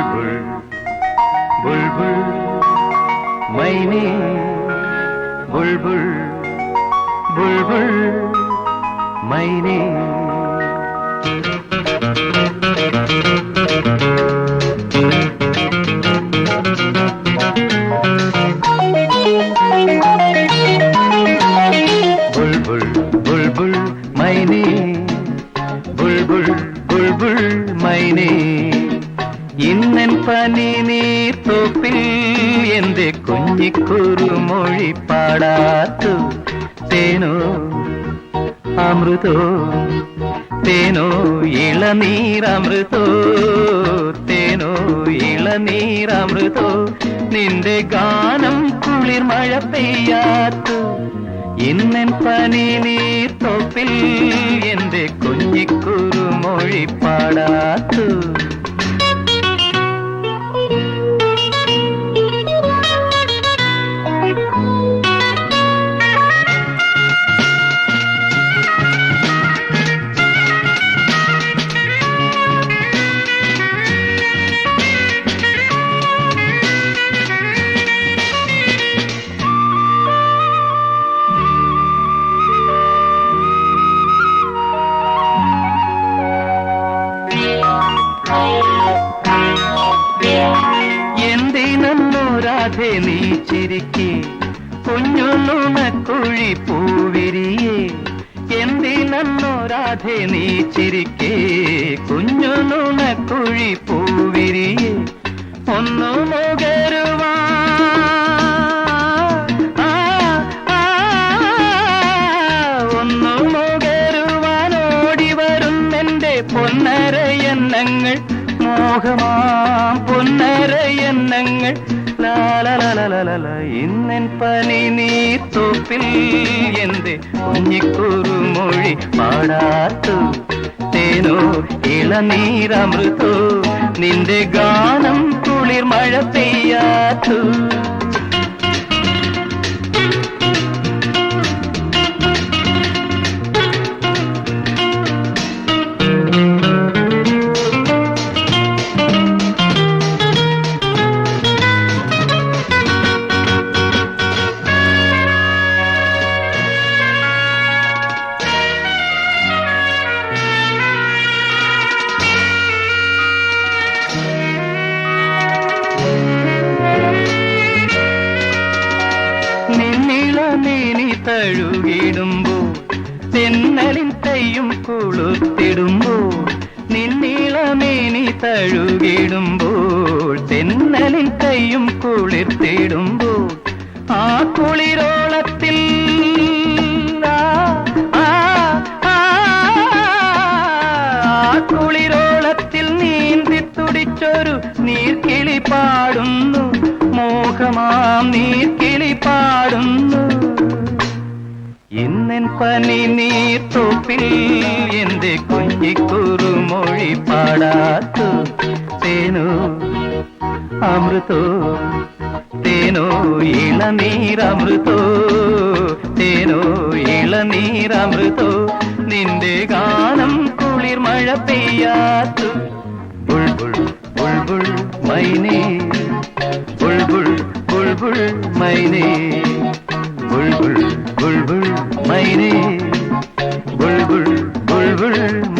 बुलबुल बुलबुल मैने बुलबुल बुलबुल मैने തോപ്പിൽ എന്റെ കുഞ്ഞിക്കുറുമൊഴി പാടാത്തു തേനോ അമൃതോ തേനോ ഇളനീരമൃതോ തേനോ ഇളനീരമൃതോ നിന്റെ ഗാനം കുളിർ മഴ പെയ്യാത്തു ഇന്നൻ പനി നീർ തോപ്പിൽ എന്റെ കുഞ്ഞിക്കുറുമൊഴി പാടാത്തു എന്തിനോ രാധെ നീ ചിരിക്കെ. കുഞ്ഞു നുണക്കുഴി പൂവിരിയെ. എന്തിനോ രാധെ നീ ചിരിക്കെ. കുഞ്ഞു നുണക്കുഴി പൂവിരിയെ. ഒന്നു മോഹമാം പൊന്നരയന്നങ്ങൾ. ലാലലലലല ഇന്നൻ പനി നീ തോപ്പിൽ എന്റെ കുഞ്ഞിക്കുറുമൊഴി പാടാത്തു. തേനോ ഇളനീരമൃതോ നിന്റെ ഗാനം കുളിർ മഴ പെയ്യാത്തു. തഴുകിടുമ്പോൾ തെന്നലിൻ തയ്യും കൊളുത്തിടുമ്പോൾ നിന്നിളമേനി തഴുകിടുമ്പോൾ തെന്നലിൻ തയ്യും കുളിർത്തിടുമ്പോൾ ആ കുളിരോളത്തിൽ കുളിരോളത്തിൽ നീന്തി തുടിച്ചൊരു നീർക്കിളി പാടുന്നു മോഹമാം നീർക്കിളി പനി നീർ തോപ്പിൽ എന്റെ കുഞ്ഞിക്കുറുമൊഴി പാടാത്തു. തേനോ അമൃതോ തേനോ ഇളനീരമൃതോ തേനോ ഇളനീരമൃതോ നിന്റെ ഗാനം കുളിർ മഴ പെയ്യാത്തു. ബുൾബുൾ ബുൾബുൾ മൈനേ. ബുൾബുൾ ബുൾബുൾ മൈനേ. ബുൾബുൾ ബുൾബുൾ മൈനേ ബുൾബുൾ ബുൾബുൾ മൈനേ